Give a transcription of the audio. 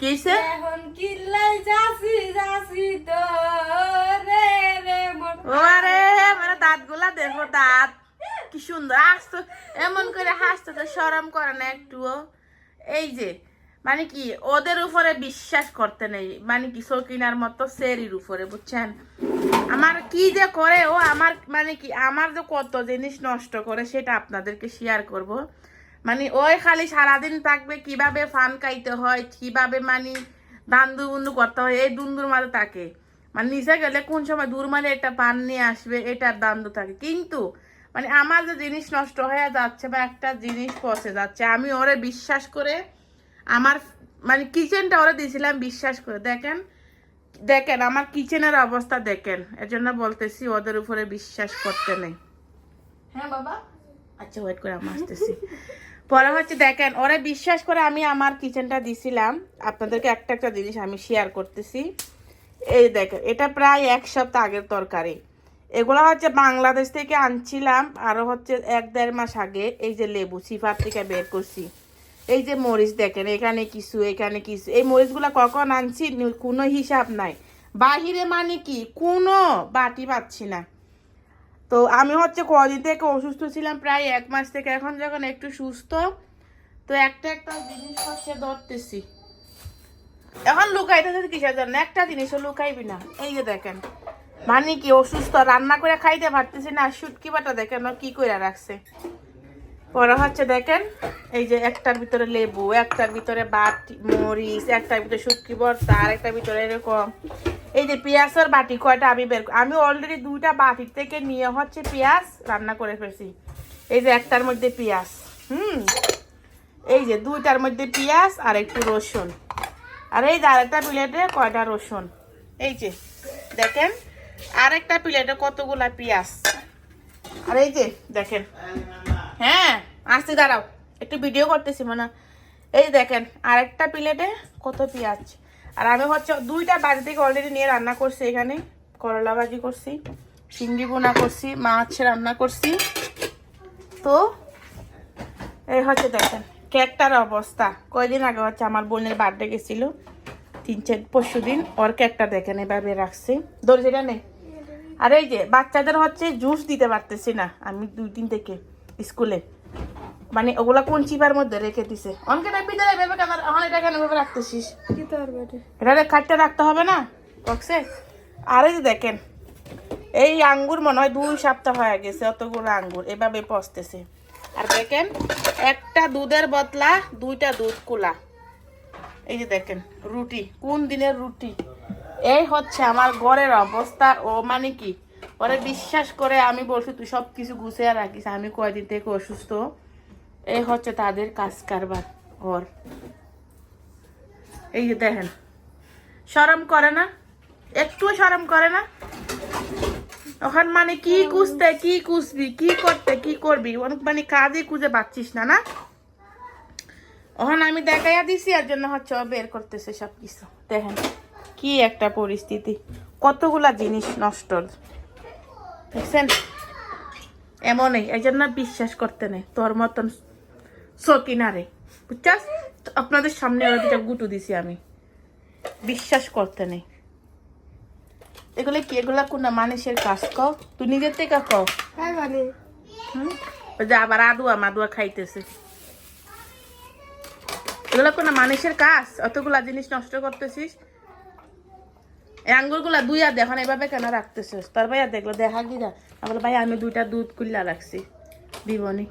কিসে এখন কিল্লাই যাসি যাসি তো রে রে মোর ওরে মানে দাঁতগুলা দেখো দাঁত। কি সুন্দর হাসতো এমন করে হাসতে তো সরম করে না একটুও এই যে মানে কি ওদের উপরে বিশ্বাস করতে নেই। মানে কি সকিনার মতো সেরির উপরে বুঝছেন? আমার কি যে করে ও আমার মানে কি আমার যে কত জিনিস নষ্ট করে সেটা আপনাদেরকে শেয়ার করব। মানে ওই খালি সারাদিন থাকবে কীভাবে ফান খাইতে হয়, কীভাবে মানে দান্দু বুন্দু করতে হয়, এই দুন্দুর মাঝে থাকে। মানে নিচে গেলে কোন সময় দূর মানে এটা পান নিয়ে আসবে, এটার দান্দু থাকে। কিন্তু মানে আমার যে জিনিস নষ্ট হয়ে যাচ্ছে বা একটা জিনিস পচে যাচ্ছে, আমি ওরে বিশ্বাস করে আমার মানে কিচেনটা ওরা দিয়েছিলাম বিশ্বাস করে। দেখেন দেখেন আমার কিচেনের অবস্থা দেখেন। এজন্য বলতেছি ওদের উপরে বিশ্বাস করতে নেই। হ্যাঁ বাবা। আচ্ছা ওয়েট করে আসতেছি। পরে হচ্ছে, দেখেন, ওরা বিশ্বাস করে আমি আমার কিচেনটা দিছিলাম। আপনাদেরকে একটা একটা জিনিস আমি শেয়ার করতেছি। এই দেখেন, এটা প্রায় এক সপ্তাহ আগের তরকারি। এগুলো হচ্ছে বাংলাদেশ থেকে আনছিলাম, আরও হচ্ছে এক দেড় মাস আগে। এই যে লেবু সিফার থেকে বের করছি। এই যে মরিচ, দেখেন, এখানে কিছু এখানে কিছু। এই মরিচগুলো কখন আনছি? কোনো হিসাব নাই। বাহিরে মানে কি? কোনো বাটি পাচ্ছি না। তো আমি হচ্ছে কদিন থেকে অসুস্থ ছিলাম, প্রায় এক মাস থেকে। এখন যখন একটু সুস্থ, তো একটা একটা জিনিস হচ্ছে ধরতেছি। এখন লুকাইতেছে কিসের জন্য? একটা জিনিসও লুকাইবি না। এই যে দেখেন মানে কি অসুস্থ, রান্না করে খাইতে পারতেছি না শুটকি বাটা দেখেন কি করে রাখছে। পরে হচ্ছে দেখেন, এই যে একটার ভিতরে লেবু, একটার ভিতরে বাটি, মরিচ, একটার ভিতরে শুটকি ভর্তা আর একটার ভিতরে এরকম এই যে পেঁয়াজের বাটি কয়টা আমি বের আমি অলরেডি দুইটা বাটির থেকে নিয়ে হচ্ছে পেঁয়াজ রান্না করে ফেলছি। এই যে একটার মধ্যে পেঁয়াজ, হুম? এই যে দুইটার মধ্যে পেঁয়াজ আর একটু রসুন। আর এই যে আরেকটা প্লেটে কয়টা রসুন? এই যে, দেখেন, আরেকটা প্লেটে কতগুলা পেঁয়াজ? আর এই যে, দেখেন। হ্যাঁ আসতে দাঁড়াও। একটু ভিডিও করতেছি, মনে এই দেখেন, আরেকটা প্লেটে কত পেঁয়াজ? আর আমি হচ্ছে দুইটা বাড়ি থেকে অলরেডি নিয়ে রান্না করছি এখানে, করলা ভাজি করছি চিংড়ি বোনা করছি মাছ রান্না করছি। তো, এই হচ্ছে দেখেন, কেকটার অবস্থা। কয়দিন আগে হচ্ছে আমার বোনের বার্থডে গেছিল, তিন চার, পরশু দিন ওর কেকটা দেখেন এভাবে রাখছি। দরজিটা নেই আর এই যে বাচ্চাদের হচ্ছে জুস দিতে পারতেছি না, আমি দুই দিন থেকে স্কুলে। মানে ওগুলা কোন চিপার মধ্যে রেখে দিছে? অনকে ভিতরে ভেবে কেন এখন এটা কেন ভেবে রাখতেছিস? এটা খাটতে রাখতে হবে না বক্সে আর এই যে দেখেন এই আঙ্গুর মনে হয় দুই সপ্তাহ হয়ে গেছে অতগুলো আঙ্গুর এভাবে পচতেছে। আর দেখেন একটা দুধের বদলা দুইটা দুধ কুলা। এই যে দেখেন রুটি কোন দিনের রুটি? এই হচ্ছে আমার ঘরের অবস্থা ও মানে কি? ওরে বিশ্বাস করে আমি বলছি তুই সব কিছু গুছিয়ে রাখিস আমি কয়দিন থেকে অসুস্থ? এই হচ্ছে তাদের কাজ কারবার, ওর। এই যে দেখেন শরম করে না, একটুও সরম করে না। ওখান মানে কি কুঁজতে কি কুঁজবি কি করতে, কি করবি? অনেক মানে কাজই খুঁজে পাচ্ছিস না না? ওখানে আমি দেখাইয়া দিছি আর জন্য হচ্ছে বের করতেছে সব কিছু দেখেন কি একটা পরিস্থিতি। কতগুলা জিনিস নষ্ট দেখছেন? এমনই এই জন্য বিশ্বাস করতে নেই তোর মতন সকিনারে। বুঝছাস? আপনাদের সামনে ওরা দুটা গুটু দিছি আমি। বিশ্বাস করতে নেই। এগুলো কি? এগুলা কোন মানুষের কাজ কও? তুই নিজের থেকে কও। হ্যাঁ যে আবার আদুয়া মাদুয়া খাইতেছে। এগুলো কোনো মানুষের কাজ? অতগুলা জিনিস নষ্ট করতেছিস? এই আঙ্গুরগুলা দুই আর দেখুন, এভাবে কেন রাখতেছিস? তার ভাইয়া দেখল, দেখা কি না বলে ভাই আমি দুইটা দুধ কুল্লা রাখছি। দিবনি।